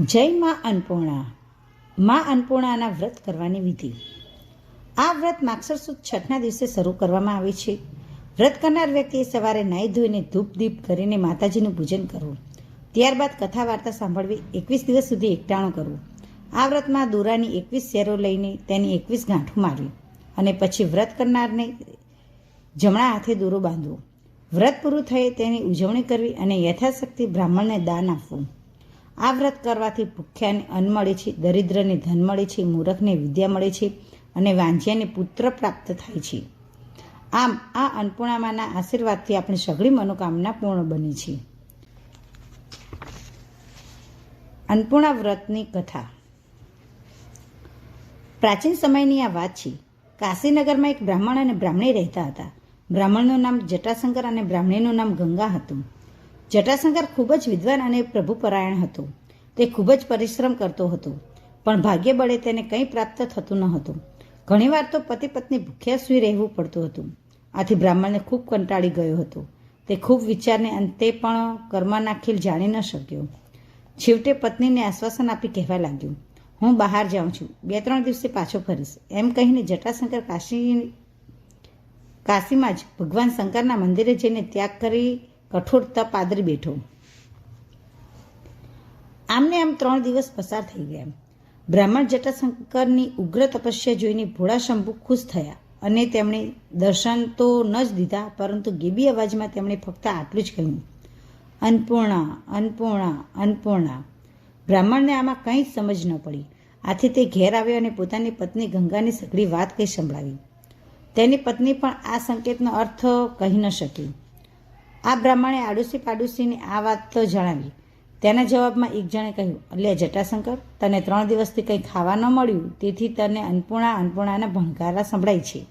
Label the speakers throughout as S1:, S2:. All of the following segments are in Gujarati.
S1: જય મા અન્નપૂર્ણા. મા અન્નપૂર્ણાના વ્રત કરવાની વિધિ. આ વ્રત સુદ છઠના દિવસે શરૂ કરવામાં આવે છે. વ્રત કરનાર વ્યક્તિએ સવારે નાહી ધોઈને ધૂપ દીપ કરીને માતાજીનું પૂજન કરવું. ત્યારબાદ કથા વાર્તા સાંભળવી એકવીસ દિવસ સુધી એકટાણું કરવું. આ વ્રતમાં દોરાની એકવીસ શેરો લઈને તેની એકવીસ ગાંઠું મારવી અને પછી વ્રત કરનારને જમણા હાથે દોરો બાંધવો. વ્રત પૂરું થયે તેની ઉજવણી કરવી અને યથાશક્તિ બ્રાહ્મણને દાન આપવું. આ વ્રત કરવાથી ભૂખ્યાને અન્ન મળે છે, દરિદ્રને ધન મળે છે, મૂરખને વિદ્યા મળે છે અને વાંજ્યાને પુત્ર પ્રાપ્ત થાય છે. આમ આ અન્નપૂર્ણામાના આશીર્વાદથી આપણી સઘળી મનોકામના પૂર્ણ બની છે. અન્નપૂર્ણા વ્રતની કથા. પ્રાચીન સમયની આ વાત છે. કાશીનગરમાં એક બ્રાહ્મણ અને બ્રાહ્મણી રહેતા હતા. બ્રાહ્મણનું નામ જટાશંકર અને બ્રાહ્મણીનું નામ ગંગા હતું. જટાશંકર ખૂબ જ વિદ્વાન અને પ્રભુપરાયણ હતો. તે ખૂબ જ પરિશ્રમ કરતો હતો. પણ ભાગ્ય બળે તેને કંઈ પ્રાપ્ત થતું ન હતું. ઘણીવાર તો પતિ પત્ની ભૂખ્યા સૂઈ રહેવું પડતું હતું. આથી બ્રાહ્મણને ખૂબ કંટાળી ગયો હતો. તે ખૂબ વિચારને અંતે પણ કર્મ નાખીલ જાણી ન શક્યો. છેવટે પત્નીને આશ્વાસન આપી કહેવા લાગ્યું, હું બહાર જાઉં છું. બે ત્રણ દિવસે પાછો ફરીશ. એમ કહીને જટાશંકર કાશી કાશીમાં જ ભગવાન શંકરના મંદિરે જઈને ત્યાગ કરી કઠોર તપ આદરી બેઠો. આમને આમ ત્રણ દિવસ પસાર થઈ ગયા બ્રાહ્મણ જટાશંકરની ઉગ્ર તપસ્યા જોઈને ભોળા શંભુ ખુશ થયા અને તેમણે દર્શન તો ન જ દીધા, પરંતુ ગેબી અવાજમાં તેમણે ફક્ત આટલું જ કહ્યું, અન્નપૂર્ણા અન્નપૂર્ણા અન્નપૂર્ણા. બ્રાહ્મણને આમાં કંઈ જ સમજ ન પડી. આથી તે ઘેર આવ્યો અને પોતાની પત્ની ગંગાની સઘળી વાત કહી સંભળાવી. તેની પત્ની પણ આ સંકેતનો અર્થ કહી ન શકી. આ બ્રાહ્મણે આડોશી પાડોશીને આ વાત તો જણાવી. તેના જવાબમાં એક જણે કહ્યું અલ્યા જટાશંકર, તને ત્રણ દિવસથી કંઈ ખાવા ન મળ્યું, તેથી તને અન્નપૂર્ણા અન્નપૂર્ણાના ભણકારા સંભળાય છે.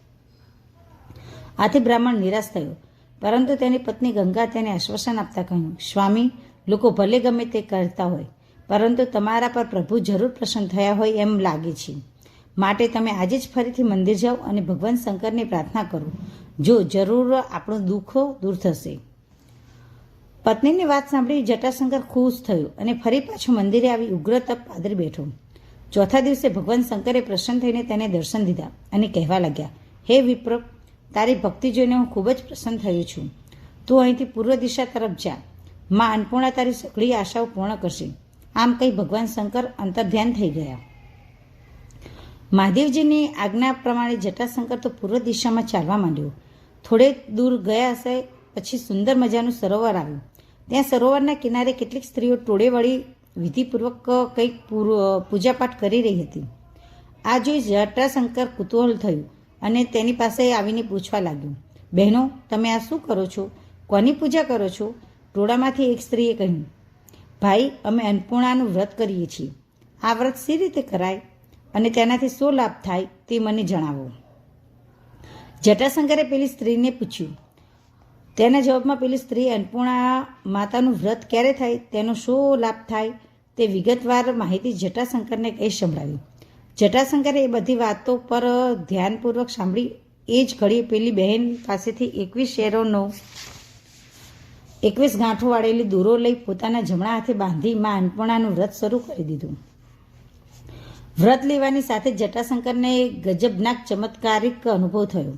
S1: આથી બ્રાહ્મણ નિરાશ થયો, પરંતુ તેની પત્ની ગંગા તેને આશ્વાસન આપતા કહ્યું, સ્વામી, લોકો ભલે ગમે તે કરતા હોય, પરંતુ તમારા પર પ્રભુ જરૂર પ્રસન્ન થયા હોય એમ લાગે છે. માટે તમે આજે જ ફરીથી મંદિર જાઓ અને ભગવાન શંકરની પ્રાર્થના કરો. જો જરૂર આપણું દુઃખો દૂર થશે. પત્નીની વાત સાંભળી જટાશંકર ખુશ થયો અને ફરી પાછું મંદિરે આવી ઉગ્ર તપ પાદર બેઠો. ચોથા દિવસે ભગવાન શંકરે પ્રસન્ન થઈને તેને દર્શન દીધા અને કહેવા લાગ્યા, હે વિપ્ર, તારી ભક્તિ જોઈને હું ખૂબ જ પ્રસન્ન થયો છું. તું અહીંથી પૂર્વ દિશા તરફ જા. માં અન્નપૂર્ણા તારી સઘળી આશાઓ પૂર્ણ કરશે. આમ કહી ભગવાન શંકર અંતર્ધ્યાન થઈ ગયા. મહાદેવજીની આજ્ઞા પ્રમાણે જટાશંકર તો પૂર્વ દિશામાં ચાલવા માંડ્યો. થોડે દૂર ગયા હશે, પછી સુંદર મજાનું સરોવર આવ્યું. ત્યાં સરોવરના કિનારે કેટલીક સ્ત્રીઓ ટોળે વળી વિધિપૂર્વક કંઈક પૂજાપાઠ કરી રહી હતી. આ જોઈ જટાશંકર કુતૂહલ થયું અને તેની પાસે આવીને પૂછવા લાગ્યું, બહેનો, તમે આ શું કરો છો? કોની પૂજા કરો છો? ટોળામાંથી એક સ્ત્રીએ કહ્યું, ભાઈ, અમે અન્નપૂર્ણાનું વ્રત કરીએ છીએ. આ વ્રત સી રીતે કરાય અને તેનાથી શું લાભ થાય તે મને જણાવો. જટાશંકરે પેલી સ્ત્રીને પૂછ્યું તેના જવાબમાં પેલી સ્ત્રી અન્નપૂર્ણા માતાનું વ્રત ક્યારે થાય, તેનો શું લાભ થાય, તે વિગતવાર માહિતી જટાશંકરને કહી સંભળાવી જટાશંકરે એ બધી વાતો પર ધ્યાનપૂર્વક સાંભળી. એ જ ઘડીએ પેલી બહેન પાસેથી એકવીસ શેરોનો, એકવીસ ગાંઠો વાળેલી દૂરો લઈ પોતાના જમણા હાથે બાંધી માં અન્નપૂર્ણાનું વ્રત શરૂ કરી દીધું. વ્રત લેવાની સાથે જટાશંકરને ગજબનાક ચમત્કારિક અનુભવ થયો.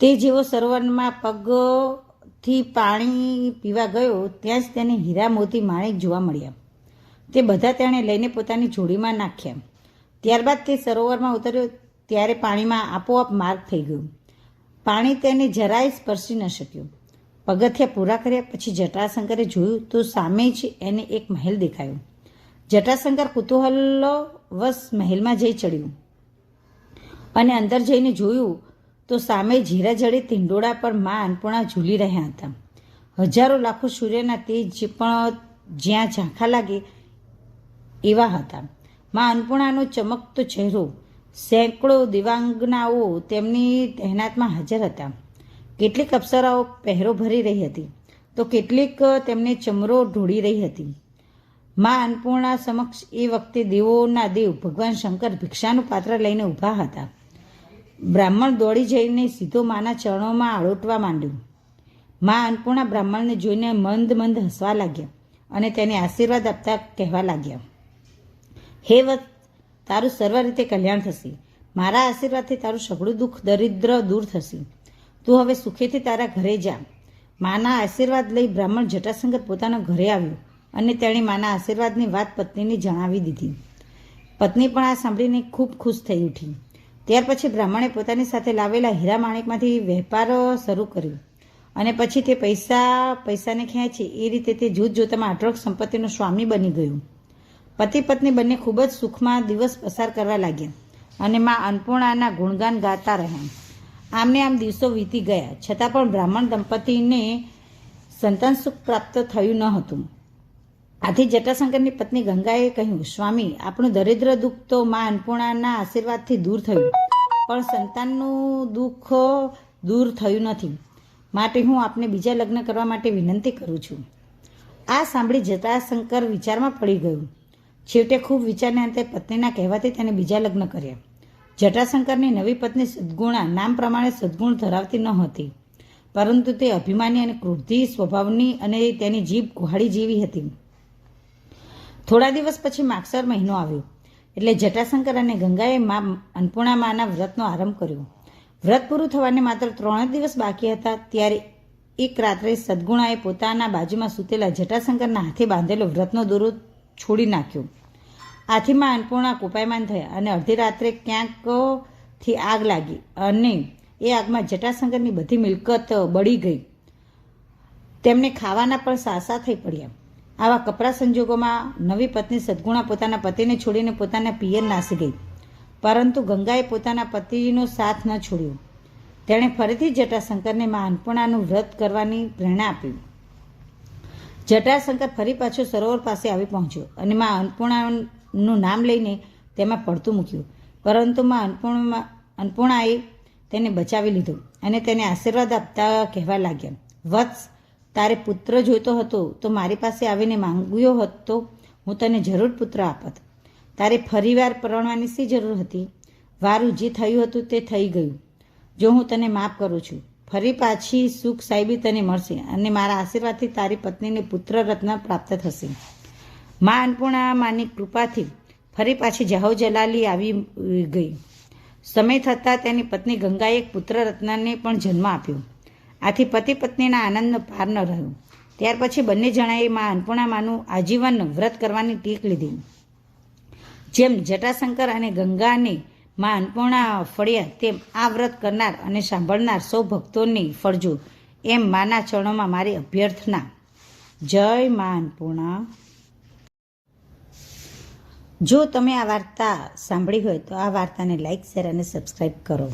S1: તે જેવો સરોવરમાં પગથી પાણી પીવા ગયો, ત્યાં જ તેને હીરા મોતી માણેક જોવા મળ્યા. તે બધા તેણે લઈને પોતાની જોડીમાં નાખ્યા. ત્યારબાદ તે સરોવરમાં ઉતર્યો, ત્યારે પાણીમાં આપોઆપ માર્ગ થઈ ગયો. પાણી તેને જરાય સ્પર્શી ન શક્યું. પગથિયા પૂરા કર્યા, પછી જટાશંકરે જોયું તો સામે જ એને એક મહેલ દેખાયો. જટાશંકર કુતૂહલ વશ મહેલમાં જઈ ચડ્યું અને અંદર જઈને જોયું તો સામે ઝીરાઝડી તિંડોળા પર મા અન્નપૂર્ણા ઝૂલી રહ્યા હતા. હજારો લાખો સૂર્યના તેજ પણ જ્યાં ઝાંખા લાગે એવા હતા. મા અન્નપૂર્ણાનો ચમકતો ચહેરો, સેંકડો દિવાંગનાઓ તેમની તહેનાતમાં હાજર હતા. કેટલીક અપ્સરાઓ પહેરો ભરી રહી હતી, તો કેટલીક તેમને ચમરો ઢોળી રહી હતી. મા અન્નપૂર્ણા સમક્ષ એ વખતે દેવોના દેવ ભગવાન શંકર ભિક્ષાનું પાત્ર લઈને ઊભા હતા. બ્રાહ્મણ દોડી જઈને સીધો માના ચરણોમાં આળોટવા માંડ્યું. મા અન્નપૂર્ણા બ્રાહ્મણને જોઈને મંદ મંદ હસવા લાગ્યા અને તેને આશીર્વાદ આપતા કહેવા લાગ્યા, હે વત તારું સર્વ રીતે કલ્યાણ થશે. મારા આશીર્વાદથી તારું સઘળું દુઃખ, દરિદ્ર દૂર થશે. તું હવે સુખેથી તારા ઘરે જા. માના આશીર્વાદ લઈ બ્રાહ્મણ જટાશંકર પોતાના ઘરે આવ્યો અને તેણે માના આશીર્વાદની વાત પત્નીને જણાવી દીધી. પત્ની પણ આ સાંભળીને ખૂબ ખુશ થઈ ઉઠી. ત્યાર પછી બ્રાહ્મણે પોતાની સાથે લાવેલા હીરા માણેકમાંથી વેપાર શરૂ કર્યો. અને પછી તે પૈસા, પૈસાને ખેંચી, એ રીતે તે જૂથ જોતામાં અઢળક સંપત્તિનો સ્વામી બની ગયું. પતિ પત્ની બંને ખૂબ જ સુખમાં દિવસ પસાર કરવા લાગ્યા અને માં અન્નપૂર્ણાના ગુણગાન ગાતા રહ્યા. આમને આમ દિવસો વીતી ગયા, છતાં પણ બ્રાહ્મણ દંપતીને સંતાન સુખ પ્રાપ્ત થયું ન હતું. આથી જટાશંકરની પત્ની ગંગાએ કહ્યું, સ્વામી, આપણું દરિદ્ર દુઃખ તો મા અન્નપૂર્ણાના આશીર્વાદથી દૂર થયું. પણ સંતાનનું દુઃખ દૂર થયું નથી. માટે હું આપને બીજા લગ્ન કરવા માટે વિનંતી કરું છું. આ સાંભળી જટાશંકર વિચારમાં પડી ગયું. છેવટે ખૂબ વિચારને અંતે પત્નીના કહેવાથી તેને બીજા લગ્ન કર્યા. જટાશંકરની નવી પત્ની સદગુણા નામ પ્રમાણે સદગુણ ધરાવતી ન હતી. પરંતુ તે અભિમાની અને ક્રોધી સ્વભાવની અને તેની જીભ ગુહાડી જેવી હતી. થોડા દિવસ પછી માગસર મહિનો આવ્યો. એટલે જટાશંકર અને ગંગાએ મા અન્નપૂર્ણા માના વ્રતનો આરંભ કર્યો. વ્રત પૂરું થવાને માત્ર ત્રણ દિવસ બાકી હતા. ત્યારે એક રાત્રે સદગુણાએ પોતાના બાજુમાં સૂતેલા જટાશંકરના હાથે બાંધેલો વ્રતનો દોરો છોડી નાખ્યો. આથીમાં અન્નપૂર્ણા કુપાયમાન થયા અને અડધી રાત્રે ક્યાંકથી આગ લાગી અને એ આગમાં જટાશંકરની બધી મિલકત બળી ગઈ. તેમને ખાવાના પણ સાસા થઈ પડ્યા. આવા કપરા સંજોગોમાં નવી પત્ની સદગુણા પોતાના પતિને છોડીને પોતાના પિયર નાસી ગઈ. પરંતુ ગંગાએ પોતાના પતિનો સાથ ન છોડ્યો. તેણે ફરીથી જટાશંકરને મા અન્નપૂર્ણાનું વ્રત કરવાની પ્રેરણા આપી. જટાશંકર ફરી પાછો સરોવર પાસે આવી પહોંચ્યો અને મા અન્નપૂર્ણાનું નામ લઈને તેમાં પડતું મૂક્યું. પરંતુ મા અન્નપૂર્ણમાં અન્નપૂર્ણાએ તેને બચાવી લીધો અને તેને આશીર્વાદ આપતા કહેવા લાગ્યા. વત્સ તારે પુત્ર જોઈતો હતો તો મારી પાસે આવીને માંગ્યો હોત. તો હું તને જરૂર પુત્ર આપત. તારે ફરીવાર પરણવાની શી જરૂર હતી? વારું જે થયું હતું તે થઈ ગયું. જો હું તને માફ કરું છું, ફરી પાછી સુખ સાહેબી તને મળશે અને મારા આશીર્વાદથી તારી પત્નીને પુત્ર રત્ન પ્રાપ્ત થશે. મા અન્નપૂર્ણા માની કૃપાથી ફરી પાછી જાહો જલાલી આવી ગઈ. સમય થતાં તેની પત્ની ગંગાએ એક પુત્ર રત્નને પણ જન્મ આપ્યો. આથી પતિ પત્નીના આનંદનો પાર ન રહ્યો. ત્યાર પછી બંને જણાએ માં અન્નપૂર્ણામાનું આજીવન વ્રત કરવાની ટીક લીધી. જેમ જટાશંકર અને ગંગાને માં અન્નપૂર્ણા ફળ્યા, તેમ આ વ્રત કરનાર અને સાંભળનાર સૌ ભક્તોની ફળજો એમ માના ચરણોમાં મારી અભ્યર્થના. જય માં અન્નપૂર્ણા. જો તમે આ વાર્તા સાંભળી હોય તો આ વાર્તાને લાઈક, શેર અને સબસ્ક્રાઈબ કરો.